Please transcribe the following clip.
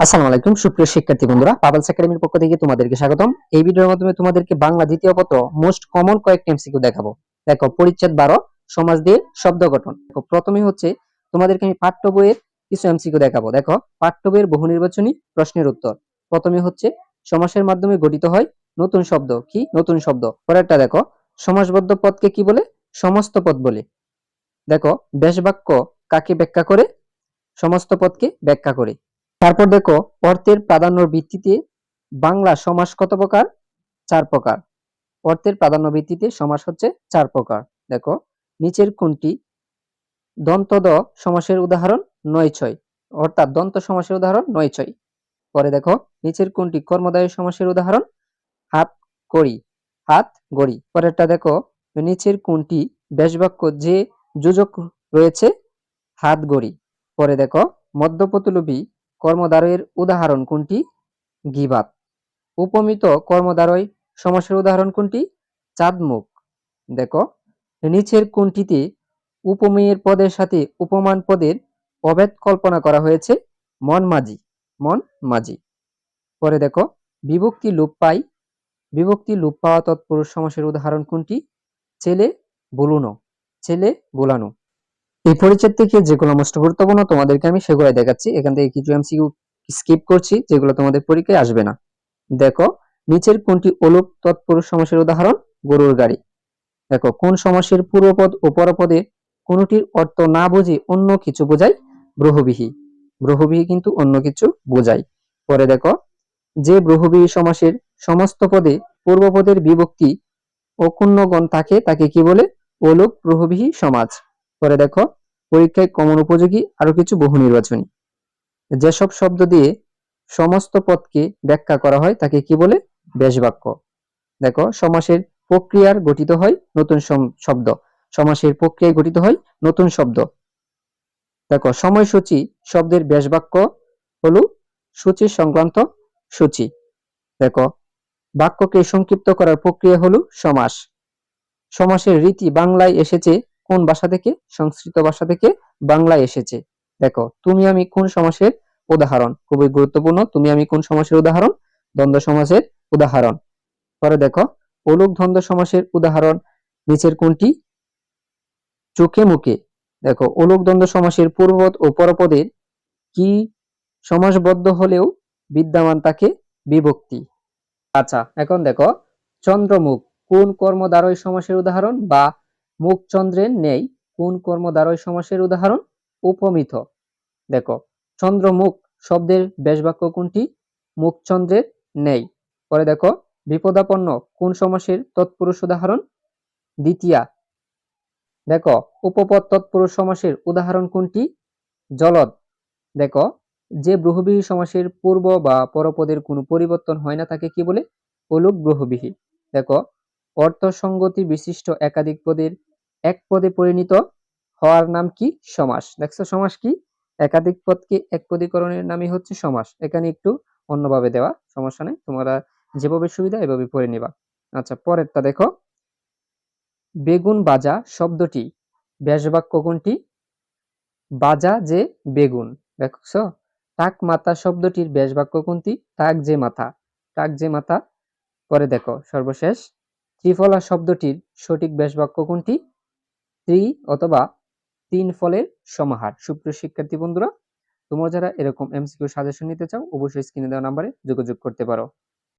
আসসালামু আলাইকুম, সুপ্রিয় শিক্ষার্থী বন্ধুরা। পাবলস একাডেমির পক্ষ থেকে তোমাদেরকে স্বাগতম। এই ভিডিওর মাধ্যমে তোমাদেরকে বাংলা দ্বিতীয় পত্র মোস্ট কমন কয়েকটি এমসিকিউ দেখাবো। দেখো, পরিচ্ছেদ বারো, সমাজ দিয়ে শব্দ গঠন। দেখো প্রথমে হচ্ছে তোমাদেরকে আমি পাঠ্য বইয়ের কিছু এমসিকিউ দেখাবো। দেখো, পাঠ্য বইয়ের বহু নির্বাচনী প্রশ্নের উত্তর। প্রথমে হচ্ছে, সমাসের মাধ্যমে গঠিত হয় নতুন শব্দ। কি? নতুন শব্দ। পরেরটা দেখো, সমাসবদ্ধ পদকে কি বলে? সমস্ত পদ বলে। দেখো, বেশ বাক্য কাকে ব্যাখ্যা করে? সমস্ত পদকে ব্যাখ্যা করে। তারপর দেখো, অর্থের প্রাধান্যর ভিত্তিতে বাংলা সমাস কত প্রকার? চার প্রকার। অর্থের প্রাধান্য ভিত্তিতে সমাস হচ্ছে চার প্রকার। দেখো, নিচের কোনটি? দন্তদ সমাসের উদাহরণ নয় ছয়। অর্থাৎ দন্ত সমাসের উদাহরণ নয় ছয়। পরে দেখো, নিচের কোনটি? কর্মদায়ী সমাসের উদাহরণ হাত করি হাত গড়ি। পরেরটা দেখো, নিচের কোনটি? বেশবাক্য যে যোজক রয়েছে, হাত গড়ি। পরে দেখো, মধ্যপতলবী কর্মদ্বারয়ের উদাহরণ কোনটি? গিবাত। উপমিত কর্মদ্বারয় সমাসের উদাহরণ কোনটি? চাঁদমুখ। দেখো, নিচের কোনটিতে উপমেয়ের পদের সাথে উপমান পদের অভেদ কল্পনা করা হয়েছে। মন মাঝি মন মাঝি। পরে দেখো, বিভক্তি লোপ পাই। বিভক্তি লোপ পাওয়া তৎপুরুষ সমাসের উদাহরণ কোনটি? ছেলে বলুনো, ছেলে বোলানো। এই পরিচ্ছেদ থেকে যেগুলো মোস্ট গুরুত্বপূর্ণ তোমাদেরকে আমি সেগুলো দেখাচ্ছি। এখান থেকে কিছু এমসিকিউ স্কিপ করছি, যেগুলো তোমাদের পরীক্ষায় আসবে না। দেখো, নিচের কোনটি অলোপ তৎপুরুষ সমাসের উদাহরণ? গরুর গাড়ি। দেখো, কোন সমাসের পূর্বপদ ও পরপদে কোনটির অর্থ না বুঝে অন্য কিছু বোঝায়? ব্রহবিহী ব্রহবিহী কিন্তু অন্য কিছু বোঝায়। পরে দেখো, যে ব্রহবিহী সমাসের সমস্ত পদে পূর্বপদের বিভক্তি ও থাকে, তাকে কি বলে? অলোপ ব্রহবিহী সমাজ। পরে দেখো পরীক্ষায় কমন উপযোগী আরও কিছু বহু নির্বাচনী। যেসব শব্দ দিয়ে সমস্ত পদকে ব্যাখ্যা করা হয় তাকে কি বলে? বেশবাক্য। দেখো, সমাসের প্রক্রিয়ার গঠিত হয় নতুন শব্দ। সমাসের প্রক্রিয়ায় গঠিত হয় নতুন শব্দ। দেখো, সময়সূচি শব্দের বেশবাক্য হলো সূচি সংক্রান্ত সূচি। দেখো, বাক্যকে সংক্ষিপ্ত করার প্রক্রিয়া হলো সমাস। সমাসের রীতি বাংলায় এসেছে কোন ভাষা থেকে? সংস্কৃত ভাষা থেকে বাংলায় এসেছে। দেখো, তুমি আমি কোন সমাসের উদাহরণ? খুবই গুরুত্বপূর্ণ, তুমি আমি কোন সমাসের উদাহরণ? দ্বন্দ্ব সমাসের উদাহরণ। পরে দেখো অলুক দ্বন্দ্ব সমাসের উদাহরণ নিচের কোনটি? চোখে মুখে। দেখো অলুক দ্বন্দ্ব সমাসের পূর্বপদ ও পরপদের কি সমাসবদ্ধ হলেও বিদ্যমান তাকে বিভক্তি? আচ্ছা এখন দেখো, চন্দ্রমুখ কোন কর্মদ্বারয় সমাসের উদাহরণ বা মুখচন্দ্রের নেই। কোন কর্মদ্বারয় সমাসের উদাহরণ? উপমিত দেখো, চন্দ্রমুখ শব্দের বেশবাক্য কোনটি? মুখচন্দ্রের নেই। পরে দেখো, বিপদাপন্ন কোন সমাসের তৎপুরুষ উদাহরণ? দ্বিতীয়া। দেখো, উপপদ তৎপুরুষ সমাসের উদাহরণ কোনটি? জলদ। দেখো, যে ব্রহবিহী সমাসের পূর্ব বা পরপদের কোনো পরিবর্তন হয় না তাকে কি বলে? অলুক ব্রহবিহী। দেখো অর্থসঙ্গতি বিশিষ্ট একাধিক পদের এক পদে পরিণত হওয়ার নাম কি? সমাস। দেখছ, সমাস কি? একাধিক পদকে এক পদীকরণের নামই হচ্ছে সমাস। এখানে একটু অন্যভাবে দেওয়া, সমস্যা নেই। তোমরা যেভাবে সুবিধা এভাবে পড়ে নিবা। আচ্ছা পরেরটা দেখো। বেগুন বাজা শব্দটি, ব্যাসবাক্য কোনটি? বাজা যে বেগুন। দেখছ? টাক মাথা শব্দটির ব্যাসবাক্য কোনটি? টাক যে মাথা। টাক যে মাথা। পরে দেখো, সর্বশেষ। ত্রিফলা শব্দটির সঠিক ব্যাসবাক্য কোনটি? ত্রি অথবা তিন ফলের সমাহার। সুপ্রিয় শিক্ষার্থী বন্ধুরা, তোমরা যারা এরকম এমসিকিউ সাজেশন নিতে চাও, অবশ্যই স্ক্রিনে দেওয়া নাম্বারে যোগাযোগ করতে পারো।